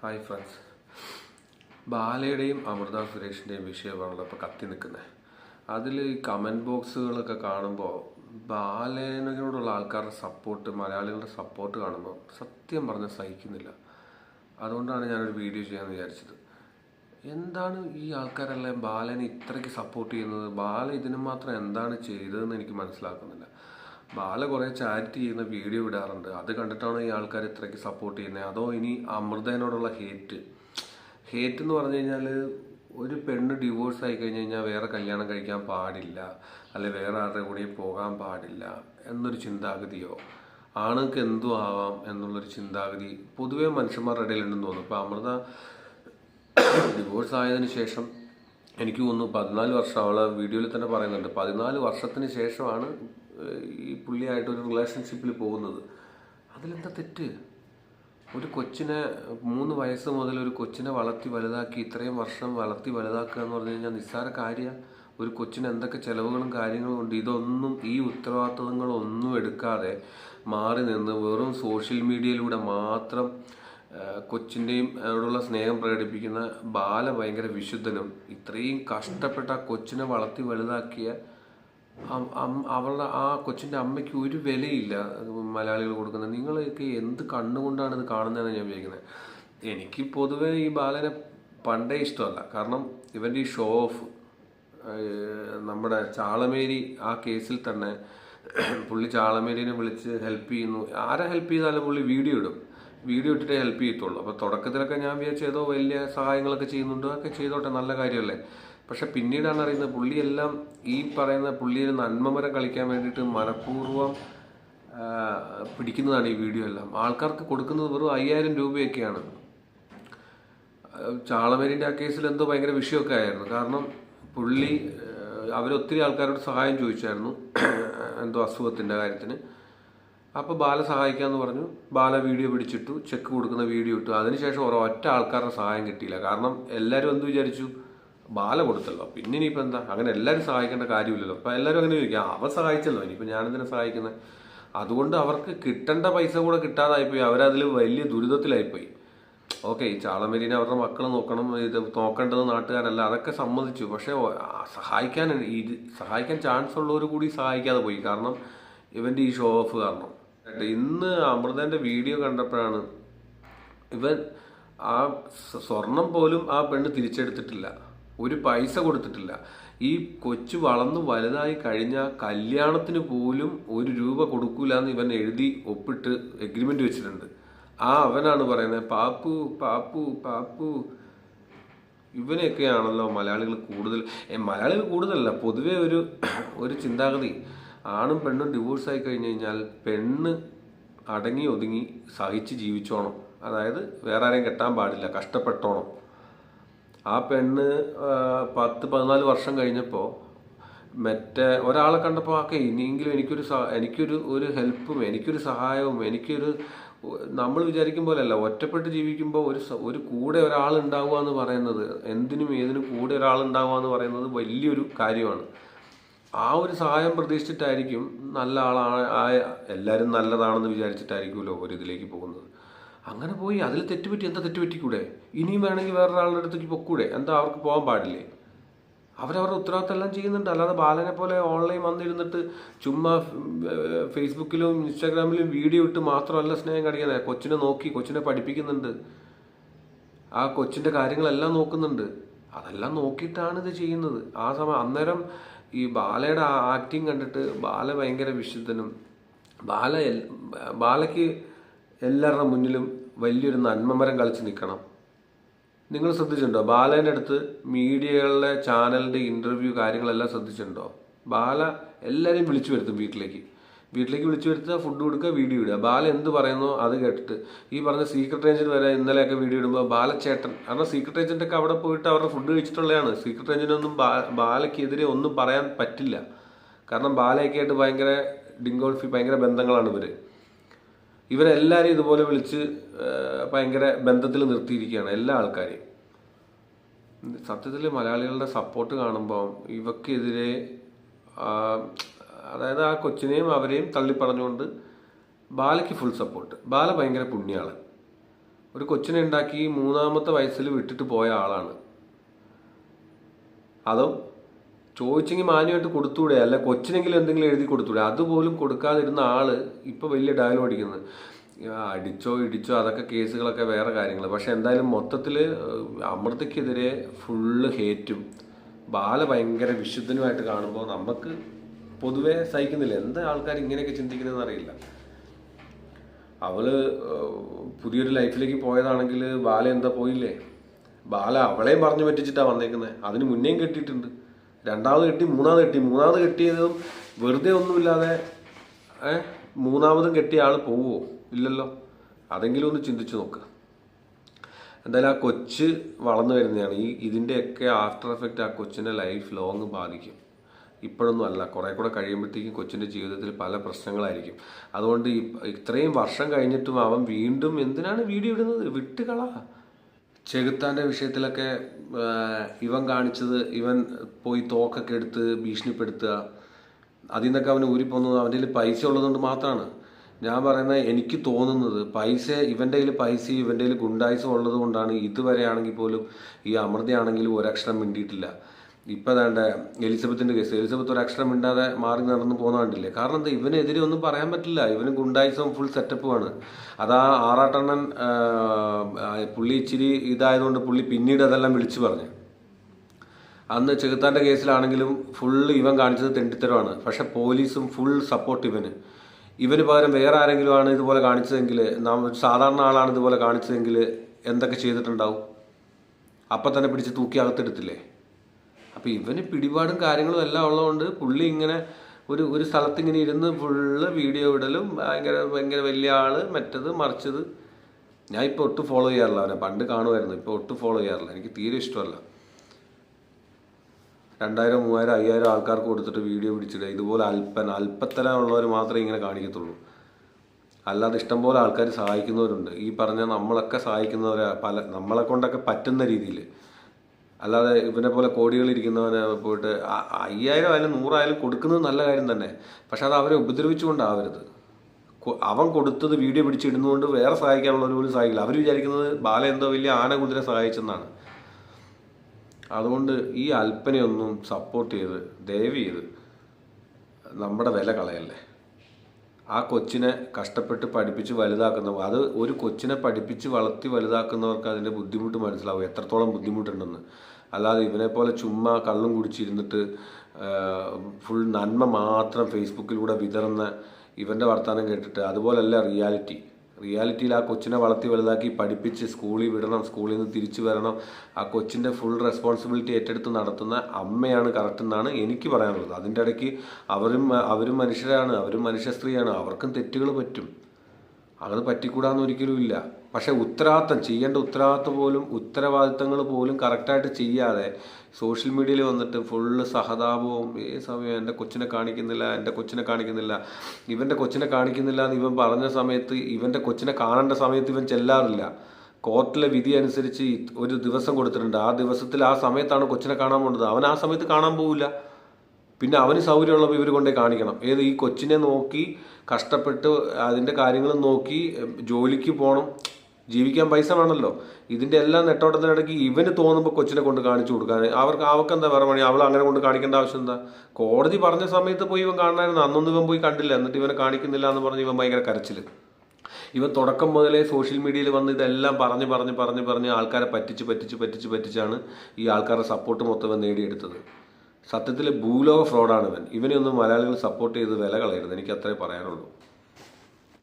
Hi friends ബാലയുടെയും അമൃത സുരേഷിന്റെയും വിഷയമാണല്ലോ ഇപ്പോൾ കത്തി നിൽക്കുന്നത് അതിൽ ഈ കമന്റ് ബോക്സുകളൊക്കെ കാണുമ്പോൾ ബാലേനോടുള്ള ആൾക്കാരുടെ സപ്പോർട്ട് മലയാളികളുടെ സപ്പോർട്ട് കാണുമ്പോൾ സത്യം പറഞ്ഞ് സഹിക്കുന്നില്ല. അതുകൊണ്ടാണ് ഞാനൊരു വീഡിയോ ചെയ്യാമെന്ന് വിചാരിച്ചത്. എന്താണ് ഈ ആൾക്കാരെല്ലാം ബാലനെ ഇത്രയ്ക്ക് സപ്പോർട്ട് ചെയ്യുന്നത്? ബാല ഇതിനു മാത്രം എന്താണ് ചെയ്തതെന്ന് എനിക്ക് മനസ്സിലാക്കുന്നില്ല. ബാല കുറേ ചാരിറ്റി ചെയ്യുന്ന വീഡിയോ ഇടാറുണ്ട്. അത് കണ്ടിട്ടാണ് ഈ ആൾക്കാർ ഇത്രയ്ക്ക് സപ്പോർട്ട് ചെയ്യുന്നത് അതോ ഇനി അമൃതേനോടുള്ള ഹേറ്റ് ഹേറ്റ് എന്ന് പറഞ്ഞു കഴിഞ്ഞാൽ ഒരു പെണ്ണ് ഡിവോഴ്സ് ആയി കഴിഞ്ഞ് കഴിഞ്ഞാൽ വേറെ കല്യാണം കഴിക്കാൻ പാടില്ല. അല്ലെ വേറെ ആരുടെ കൂടെയും പോകാൻ പാടില്ല എന്നൊരു ചിന്താഗതിയോ? ആണുങ്ങൾക്ക് എന്തു ആവാം എന്നുള്ളൊരു ചിന്താഗതി പൊതുവെ മനുഷ്യന്മാരുടെ ഇടയിലുണ്ടെന്ന് തോന്നുന്നു. ഇപ്പോൾ അമൃത ഡിവോഴ്സ് ആയതിന് ശേഷം എനിക്ക് തോന്നുന്നു പതിനാല് വർഷം അവളെ വീഡിയോയിൽ തന്നെ പറയുന്നുണ്ട്. പതിനാല് വർഷത്തിന് ശേഷമാണ് ഈ പുള്ളിയായിട്ട് ഒരു റിലേഷൻഷിപ്പിൽ പോകുന്നത്. അതിലെന്താ തെറ്റ്? ഒരു കൊച്ചിനെ മൂന്ന് വയസ്സ് മുതൽ ഒരു കൊച്ചിനെ വളർത്തി വലുതാക്കി ഇത്രയും വർഷം വളർത്തി വലുതാക്കുക എന്ന് പറഞ്ഞു കഴിഞ്ഞാൽ നിസ്സാര കാര്യമാണ് ഒരു കൊച്ചിന് എന്തൊക്കെ ചിലവുകളും കാര്യങ്ങളും ഉണ്ട് ഇതൊന്നും ഈ ഉത്തരവാദിത്തങ്ങളൊന്നും എടുക്കാതെ മാറി നിന്ന് വെറും സോഷ്യൽ മീഡിയയിലൂടെ മാത്രം കൊച്ചിന്റെയും അവരോടുള്ള സ്നേഹം പ്രകടിപ്പിക്കുന്ന ബാല ഭയങ്കര വിശുദ്ധനും. ഇത്രയും കഷ്ടപ്പെട്ട കൊച്ചിനെ വളർത്തി വലുതാക്കിയ അവളുടെ ആ കൊച്ചിന്റെ അമ്മയ്ക്ക് ഒരു വിലയില്ല മലയാളികൾ കൊടുക്കുന്നത്. നിങ്ങളൊക്കെ എന്ത് കണ്ണുകൊണ്ടാണ് ഇത് കാണുന്നതെന്ന് ഞാൻ വിചാരിക്കുന്നത്. എനിക്ക് പൊതുവേ ഈ ബാലനെ പണ്ടേ ഇഷ്ടമല്ല. കാരണം ഇവന്റെ ഈ ഷോ ഓഫ് നമ്മുടെ ചാളമേരി ആ കേസിൽ തന്നെ പുള്ളി ചാളമേരിനെ വിളിച്ച് ഹെൽപ്പ് ചെയ്യുന്നു. ആരെ ഹെൽപ്പ് ചെയ്താലും പുള്ളി വീഡിയോ ഇടും. വീഡിയോ ഇട്ടിട്ടേ ഹെൽപ്പ് ചെയ്യത്തുള്ളൂ. അപ്പോൾ തുടക്കത്തിലൊക്കെ ഞാൻ വിചാരിച്ചു ഏതോ വലിയ സഹായങ്ങളൊക്കെ ചെയ്യുന്നുണ്ടോ. അതൊക്കെ ചെയ്തോട്ടെ നല്ല കാര്യമല്ലേ? പക്ഷെ പിന്നീടാണ് അറിയുന്നത് പുള്ളിയെല്ലാം ഈ പറയുന്ന പുള്ളി നന്മമരം കളിക്കാൻ വേണ്ടിയിട്ട് മനഃപൂർവം പിടിക്കുന്നതാണ് ഈ വീഡിയോ എല്ലാം. ആൾക്കാർക്ക് കൊടുക്കുന്നത് വെറും അയ്യായിരം രൂപയൊക്കെയാണ്. ചാളമേരിന്റെ ആ കേസിൽ എന്തോ ഭയങ്കര വിഷയമൊക്കെ ആയിരുന്നു. കാരണം പുള്ളി അവരൊത്തിരി ആൾക്കാരോട് സഹായം ചോദിച്ചായിരുന്നു എന്തോ അസുഖത്തിന്റെ കാര്യത്തിന്. അപ്പോൾ ബാല സഹായിക്കാമെന്ന് പറഞ്ഞു. ബാല വീഡിയോ പിടിച്ചിട്ടു ചെക്ക് കൊടുക്കുന്ന വീഡിയോ ഇട്ടു. അതിനുശേഷം ഒരൊറ്റ ആൾക്കാരുടെ സഹായം കിട്ടിയില്ല. കാരണം എല്ലാവരും എന്ത് വിചാരിച്ചു? ബാല കൊടുത്തല്ലോ. പിന്നെ ഇനിയിപ്പോൾ എന്താ? അങ്ങനെ എല്ലാവരും സഹായിക്കേണ്ട കാര്യമില്ലല്ലോ. അപ്പോൾ എല്ലാവരും അങ്ങനെ ചോദിക്കും "ആ, അവൻ സഹായിച്ചല്ലോ. ഇനിയിപ്പോൾ ഞാനെന്തിനാ സഹായിക്കുന്നത് അതുകൊണ്ട് അവർക്ക് കിട്ടേണ്ട പൈസ കൂടെ കിട്ടാതായിപ്പോയി. അവരതിൽ വലിയ ദുരിതത്തിലായിപ്പോയി. ഓക്കെ ഈ ചാളമേരിനെ അവരുടെ മക്കളെ നോക്കണം ഇത് നോക്കേണ്ടത് നാട്ടുകാരല്ല അതൊക്കെ സമ്മതിച്ചു. പക്ഷേ സഹായിക്കാൻ ഈ സഹായിക്കാൻ ചാൻസ് ഉള്ളവർ കൂടി സഹായിക്കാതെ പോയി. കാരണം ഇവന്റെ ഈ ഷോ ഓഫ് കാരണം. ഇന്ന് അമൃതന്റെ വീഡിയോ കണ്ടപ്പോഴാണ് ഇവൻ ആ സ്വ- സ്വർണം പോലും ആ പെണ്ണ് തിരിച്ചെടുത്തിട്ടില്ല. ഒരു പൈസ കൊടുത്തിട്ടില്ല. ഈ കൊച്ചു വളർന്നു വലുതായി കഴിഞ്ഞ കല്യാണത്തിന് പോലും ഒരു രൂപ കൊടുക്കൂല എന്ന് ഇവൻ എഴുതി ഒപ്പിട്ട് എഗ്രിമെന്റ് വെച്ചിട്ടുണ്ട്. ആ അവനാണ് പറയുന്നത് പാപ്പു പാപ്പു പാപ്പു. ഇവനെയൊക്കെയാണല്ലോ മലയാളികൾ കൂടുതൽ മലയാളികൾ കൂടുതലല്ല പൊതുവെ ഒരു ഒരു ചിന്താഗതി. ആണും പെണ്ണും ഡിവോഴ്സ് ആയി കഴിഞ്ഞ് കഴിഞ്ഞാൽ പെണ്ണ് അടങ്ങി ഒതുങ്ങി സഹിച്ച് ജീവിച്ചോണം. അതായത് വേറെ ആരെയും കെട്ടാൻ പാടില്ല കഷ്ടപ്പെട്ടോണം. ആ പെണ്ണ് ആ, പത്ത് പതിനാല് വർഷം കഴിഞ്ഞപ്പോൾ മറ്റേ ഒരാളെ കണ്ടപ്പോൾ ആക്കെ ഇനിയെങ്കിലും എനിക്കൊരു എനിക്കൊരു ഒരു ഹെൽപ്പും എനിക്കൊരു സഹായവും എനിക്കൊരു നമ്മൾ വിചാരിക്കും പോലെയല്ല ഒറ്റപ്പെട്ട് ജീവിക്കുമ്പോൾ ഒരു ഒരു കൂടെ ഒരാൾ ഉണ്ടാവുക എന്ന് പറയുന്നത് എന്തിനും ഏതിനും കൂടെ ഒരാൾ ഉണ്ടാവുക എന്ന് പറയുന്നത് വലിയൊരു കാര്യമാണ്. ആ ഒരു സഹായം പ്രതീക്ഷിച്ചിട്ടായിരിക്കും നല്ല ആളാണ് എല്ലാവരും നല്ലതാണെന്ന് വിചാരിച്ചിട്ടായിരിക്കുമല്ലോ ഒരു ഇതിലേക്ക് പോകുന്നത്. അങ്ങനെ പോയി അതിൽ തെറ്റുപറ്റി എന്താ തെറ്റുപറ്റിക്കൂടെ? ഇനിയും വേണമെങ്കിൽ വേറൊരാളുടെ അടുത്തേക്ക് പൊക്കൂടെ? എന്താ അവർക്ക് പോകാൻ പാടില്ലേ? അവരവരുടെ ഉത്തരവാദിത്തം എല്ലാം ചെയ്യുന്നുണ്ട്. അല്ലാതെ ബാലനെ പോലെ ഓൺലൈൻ വന്നിരുന്നിട്ട് ചുമ്മാ ഫേസ്ബുക്കിലും ഇൻസ്റ്റാഗ്രാമിലും വീഡിയോ ഇട്ട് മാത്രമല്ല സ്നേഹം കാണിക്കുന്നത് കൊച്ചിനെ നോക്കി കൊച്ചിനെ പഠിപ്പിക്കുന്നുണ്ട്. ആ കൊച്ചിന്റെ കാര്യങ്ങളെല്ലാം നോക്കുന്നുണ്ട്. അതെല്ലാം നോക്കിയിട്ടാണ് ഇത് ചെയ്യുന്നത്. ആ സമയം അന്നേരം ഈ ബാലയുടെ ആക്ടിങ് കണ്ടിട്ട് ബാല ഭയങ്കര വിശുദ്ധനും ബാല ബാലയ്ക്ക് എല്ലാവരുടെ മുന്നിലും വലിയൊരു നന്മമരം കളിച്ച് നിൽക്കണം. നിങ്ങൾ ശ്രദ്ധിച്ചിട്ടുണ്ടോ? ബാലേന്റെ അടുത്ത് മീഡിയകളുടെ ചാനലിന്റെ ഇന്റർവ്യൂ കാര്യങ്ങളെല്ലാം ശ്രദ്ധിച്ചിട്ടുണ്ടോ? ബാല എല്ലാവരെയും വിളിച്ചു വരുത്തും വീട്ടിലേക്ക്. വീട്ടിലേക്ക് വിളിച്ചു വരുത്തുക ഫുഡ് കൊടുക്കുക വീഡിയോ ഇടുക. ബാല എന്ത് പറയുന്നോ അത് കേട്ടിട്ട് ഈ പറഞ്ഞ സീക്രട്ട് ഏജന്റ് വരെ ഇന്നലെയൊക്കെ വീഡിയോ ഇടുമ്പോൾ ബാലച്ചേട്ടൻ കാരണം സീക്രട്ട് ഏജന്റൊക്കെ അവിടെ പോയിട്ട് അവരുടെ ഫുഡ് കഴിച്ചിട്ടുള്ളതാണ്. സീക്രട്ട് ഏജന്റിനൊന്നും ബാ- ബാലയ്ക്കെതിരെ ഒന്നും പറയാൻ പറ്റില്ല. കാരണം ബാലയൊക്കെ ആയിട്ട് ഭയങ്കര ഡിങ്കോൾഫി ഭയങ്കര ബന്ധങ്ങളാണ് ഇവർ. ഇവരെല്ലാവരെയും ഇതുപോലെ വിളിച്ച് ഭയങ്കര ബന്ധത്തിൽ നിർത്തിയിരിക്കുകയാണ് എല്ലാ ആൾക്കാരെയും. സത്യത്തിൽ മലയാളികളുടെ സപ്പോർട്ട് കാണുമ്പോൾ ഇവക്കെതിരെ അതായത് ആ കൊച്ചിനെയും അവരെയും തള്ളിപ്പറഞ്ഞുകൊണ്ട് ബാലയ്ക്ക് ഫുൾ സപ്പോർട്ട് ബാല ഭയങ്കര പുണ്യാണ് ഒരു കൊച്ചിനെ ഉണ്ടാക്കി മൂന്നാമത്തെ വയസ്സിൽ വിട്ടിട്ട് പോയ ആളാണ്. അതോ ചോദിച്ചെങ്കിൽ മാന്യമായിട്ട് കൊടുത്തൂടെ? അല്ല കൊച്ചിനെങ്കിലും എന്തെങ്കിലും എഴുതി കൊടുത്തൂടെ? അതുപോലും കൊടുക്കാതിരുന്ന ആൾ ഇപ്പോൾ വലിയ ഡയലോഗ് അടിക്കുന്നത്. അടിച്ചോ ഇടിച്ചോ അതൊക്കെ കേസുകളൊക്കെ വേറെ കാര്യങ്ങൾ പക്ഷെ എന്തായാലും മൊത്തത്തിൽ അമൃതയ്ക്കെതിരെ ഫുള്ള് ഹേറ്റും ബാല ഭയങ്കര വിശുദ്ധനുമായിട്ട് കാണുമ്പോൾ നമുക്ക് പൊതുവെ സഹിക്കുന്നില്ല. എന്താ ആൾക്കാർ ഇങ്ങനെയൊക്കെ ചിന്തിക്കുന്നതെന്ന് അറിയില്ല. അവൾ പുതിയൊരു ലൈഫിലേക്ക് പോയതാണെങ്കിൽ ബാല എന്താ പോയില്ലേ? ബാല അവളെയും പറഞ്ഞു പറ്റിച്ചിട്ടാണ് വന്നേക്കുന്നത് അതിന് മുന്നേയും കെട്ടിയിട്ടുണ്ട്. രണ്ടാമത് കെട്ടി മൂന്നാമത് കെട്ടി. മൂന്നാമത് കെട്ടിയതും വെറുതെ ഒന്നുമില്ലാതെ മൂന്നാമതും കെട്ടിയ ആൾ പോവുമോ ഇല്ലല്ലോ. അതെങ്കിലും ഒന്ന് ചിന്തിച്ചു നോക്കുക എന്തായാലും ആ കൊച്ച് വളർന്നു വരുന്നതാണ്. ഈ ഇതിന്റെയൊക്കെ ആഫ്റ്റർ എഫക്റ്റ് ആ കൊച്ചിന്റെ ലൈഫ് ലോങ് ബാധിക്കും. ഇപ്പോഴൊന്നും അല്ല. കുറേ കൂടെ കഴിയുമ്പോഴത്തേക്കും കൊച്ചിന്റെ ജീവിതത്തിൽ പല പ്രശ്നങ്ങളായിരിക്കും. അതുകൊണ്ട് ഇത്രയും വർഷം കഴിഞ്ഞിട്ടും അവൻ വീണ്ടും എന്തിനാണ് വീഡിയോ ഇടുന്നത്? വിട്ടുകള. ചെകുത്താന്റെ വിഷയത്തിലൊക്കെ ഇവൻ കാണിച്ചത് ഇവൻ പോയി തോക്കൊക്കെ എടുത്ത് ഭീഷണിപ്പെടുത്തുക. അതിൽ നിന്നൊക്കെ അവന് ഊരിപ്പോകുന്നത് അവന്റെ കയ്യിൽ പൈസ ഉള്ളതുകൊണ്ട് മാത്രമാണ്. ഞാൻ പറയുന്നത് എനിക്ക് തോന്നുന്നത് പൈസ ഇവന്റെ കയ്യിൽ പൈസ ഇവന്റെ കയ്യിൽ ഗുണ്ടായുസം ഉള്ളത് കൊണ്ടാണ് ഇതുവരെ ആണെങ്കിൽ പോലും ഈ അമൃതയാണെങ്കിലും ഒരക്ഷരം മിണ്ടിയിട്ടില്ല. ഇപ്പം അതാണ്ട് എലിസബത്തിന്റെ കേസ്. എലിസബത്ത് ഒരു അക്ഷരം മിണ്ടാതെ മാറി നടന്നു പോകുന്ന കണ്ടില്ലേ? കാരണം എന്താ ഇവനെതിരെ ഒന്നും പറയാൻ പറ്റില്ല. ഇവന് ഗുണ്ടായിസം ഫുൾ സെറ്റപ്പുമാണ് അതാ ആറാട്ടണ്ണൻ പുള്ളി ഇച്ചിരി ഇതായതുകൊണ്ട് പുള്ളി പിന്നീട് അതെല്ലാം വിളിച്ചു പറഞ്ഞു. അന്ന് ചെകുത്താന്റെ കേസിലാണെങ്കിലും ഫുള്ള് ഇവൻ കാണിച്ചത് തെണ്ടിത്തരമാണ്. പക്ഷെ പോലീസും ഫുൾ സപ്പോർട്ട് ഇവന്. ഇവന് പകരം വേറെ ആരെങ്കിലും ആണ് ഇതുപോലെ കാണിച്ചതെങ്കിൽ നാം സാധാരണ ആളാണ് ഇതുപോലെ കാണിച്ചതെങ്കിൽ എന്തൊക്കെ ചെയ്തിട്ടുണ്ടാവും? അപ്പം തന്നെ പിടിച്ച് തൂക്കി അകത്തെടുത്തില്ലേ? അപ്പം ഇവന് പിടിപാടും കാര്യങ്ങളും എല്ലാം ഉള്ളതുകൊണ്ട് പുള്ളി ഇങ്ങനെ ഒരു ഒരു സ്ഥലത്ത് ഇങ്ങനെ ഇരുന്ന് ഫുള്ള് വീഡിയോ ഇടലും ഭയങ്കര ഭയങ്കര വലിയ ആൾ മറ്റത് മറിച്ചത്. ഞാൻ ഇപ്പോൾ ഒട്ടും ഫോളോ ചെയ്യാറില്ല അവനെ. പണ്ട് കാണുമായിരുന്നു. ഇപ്പോൾ ഒട്ടും ഫോളോ ചെയ്യാറില്ല. എനിക്ക് തീരെ ഇഷ്ടമല്ല. രണ്ടായിരം മൂവായിരം അയ്യായിരം ആൾക്കാർക്ക് കൊടുത്തിട്ട് വീഡിയോ പിടിച്ചിടുക ഇതുപോലെ അല്പൻ അല്പത്തരമുള്ളവർ മാത്രമേ ഇങ്ങനെ കാണിക്കത്തുള്ളൂ. അല്ലാതെ ഇഷ്ടംപോലെ ആൾക്കാർ സഹായിക്കുന്നവരുണ്ട്. ഈ പറഞ്ഞ നമ്മളൊക്കെ സഹായിക്കുന്നവരെ പല നമ്മളെ കൊണ്ടൊക്കെ പറ്റുന്ന രീതിയിൽ അല്ലാതെ ഇവനെ പോലെ കോടികൾ ഇരിക്കുന്നവനെ പോയിട്ട് അയ്യായിരം ആയാലും നൂറായാലും കൊടുക്കുന്നത് നല്ല കാര്യം തന്നെ. പക്ഷെ അത് അവരെ ഉപദ്രവിച്ചുകൊണ്ടാവരുത്. അവൻ കൊടുത്തത് വീഡിയോ പിടിച്ചിടുന്നതുകൊണ്ട് വേറെ സഹായിക്കാനുള്ളവർ പോലും സഹായിക്കില്ല. അവർ വിചാരിക്കുന്നത് ബാല എന്തോ വലിയ ആന കുതിരെ സഹായിച്ചെന്നാണ്. അതുകൊണ്ട് ഈ അല്പനെയൊന്നും സപ്പോർട്ട് ചെയ്ത് ദയവ് ചെയ്ത് നമ്മുടെ വില കളയല്ലേ. ആ കൊച്ചിനെ കഷ്ടപ്പെട്ട് പഠിപ്പിച്ച് വലുതാക്കുന്ന അത് ഒരു കൊച്ചിനെ പഠിപ്പിച്ച് വളർത്തി വലുതാക്കുന്നവർക്ക് അതിന്റെ ബുദ്ധിമുട്ട് മനസ്സിലാവും എത്രത്തോളം ബുദ്ധിമുട്ടുണ്ടെന്ന്. അല്ലാതെ ഇവനെ പോലെ ചുമ്മാ കള്ളും കുടിച്ചിരുന്നിട്ട് ഫുൾ നന്മ മാത്രം ഫേസ്ബുക്കിലൂടെ വിതറുന്ന ഇവന്റെ വർത്തമാനം കേട്ടിട്ട് അതുപോലല്ല റിയാലിറ്റി. റിയാലിറ്റിയിൽ ആ കൊച്ചിനെ വളർത്തി വലുതാക്കി പഠിപ്പിച്ച് സ്കൂളിൽ വിടണം സ്കൂളിൽ നിന്ന് തിരിച്ചു വരണം. ആ കൊച്ചിന്റെ ഫുൾ റെസ്പോൺസിബിലിറ്റി ഏറ്റെടുത്ത് നടത്തുന്ന അമ്മയാണ് കറക്റ്റ് എന്നാണ് എനിക്ക് പറയാനുള്ളത്. അതിന്റെ ഇടയ്ക്ക് അവരും അവരും മനുഷ്യരാണ് അവരും മനുഷ്യ സ്ത്രീയാണ് അവർക്കും തെറ്റുകൾ പറ്റും. അത് പറ്റിക്കൂടാന്ന് ഒരിക്കലും ഇല്ല. പക്ഷേ ഉത്തരവാദിത്തം ചെയ്യേണ്ട ഉത്തരവാദിത്തം പോലും ഉത്തരവാദിത്തങ്ങൾ പോലും കറക്റ്റായിട്ട് ചെയ്യാതെ സോഷ്യൽ മീഡിയയിൽ വന്നിട്ട് ഫുള്ള് സഹതാപവും ഏ സമയം എന്റെ കൊച്ചിനെ കാണിക്കുന്നില്ല എന്റെ കൊച്ചിനെ കാണിക്കുന്നില്ല ഇവന്റെ കൊച്ചിനെ കാണിക്കുന്നില്ല എന്ന് ഇവൻ പറഞ്ഞ സമയത്ത് ഇവന്റെ കൊച്ചിനെ കാണേണ്ട സമയത്ത് ഇവൻ ചെല്ലാറില്ല. കോർട്ടിലെ വിധി അനുസരിച്ച് ഒരു ദിവസം കൊടുത്തിട്ടുണ്ട്. ആ ദിവസത്തിൽ ആ സമയത്താണ് കൊച്ചിനെ കാണാൻ പോകുന്നത് അവൻ ആ സമയത്ത് കാണാൻ പോവില്ല. പിന്നെ അവന് സൗകര്യമുള്ളപ്പോൾ ഇവർ കൊണ്ടേ കാണിക്കണം. ഏത് ഈ കൊച്ചിനെ നോക്കി കഷ്ടപ്പെട്ട് അതിന്റെ കാര്യങ്ങൾ നോക്കി ജോലിക്ക് പോകണം ജീവിക്കാൻ പൈസ വേണമല്ലോ ഇതിന്റെ എല്ലാം നെട്ടോട്ടത്തിനിടയ്ക്ക് ഇവന് തോന്നുമ്പോൾ കൊച്ചിനെ കൊണ്ട് കാണിച്ചു കൊടുക്കാൻ. അവർക്ക് അവർക്ക് എന്താ വേറെ അവൾ അങ്ങനെ കൊണ്ട് കാണിക്കേണ്ട ആവശ്യം എന്താ? കോടതി പറഞ്ഞ സമയത്ത് പോയി ഇവൻ കാണാനായിരുന്നു അന്നൊന്നും ഇവൻ പോയി കണ്ടില്ല. എന്നിട്ട് ഇവനെ കാണിക്കുന്നില്ല എന്ന് പറഞ്ഞ് ഇവൻ ഭയങ്കര കരച്ചിൽ ഇവൻ തുടക്കം മുതലേ സോഷ്യൽ മീഡിയയിൽ വന്ന് ഇതെല്ലാം പറഞ്ഞ് പറഞ്ഞ് പറഞ്ഞ് പറഞ്ഞ് ആൾക്കാരെ പറ്റിച്ച് പറ്റിച്ച് പറ്റിച്ച് പറ്റിച്ചാണ് ഈ ആൾക്കാരുടെ സപ്പോർട്ട് മൊത്തം ഇവൻ നേടിയെടുത്തത്. സത്യത്തിൽ ഭൂലോക ഫ്രോഡാണ് ഇവൻ. ഇവനെ ഒന്നും മലയാളികൾ സപ്പോർട്ട് ചെയ്ത് വില കളയരുത്. എനിക്ക് അത്രേ പറയാനുള്ളൂ.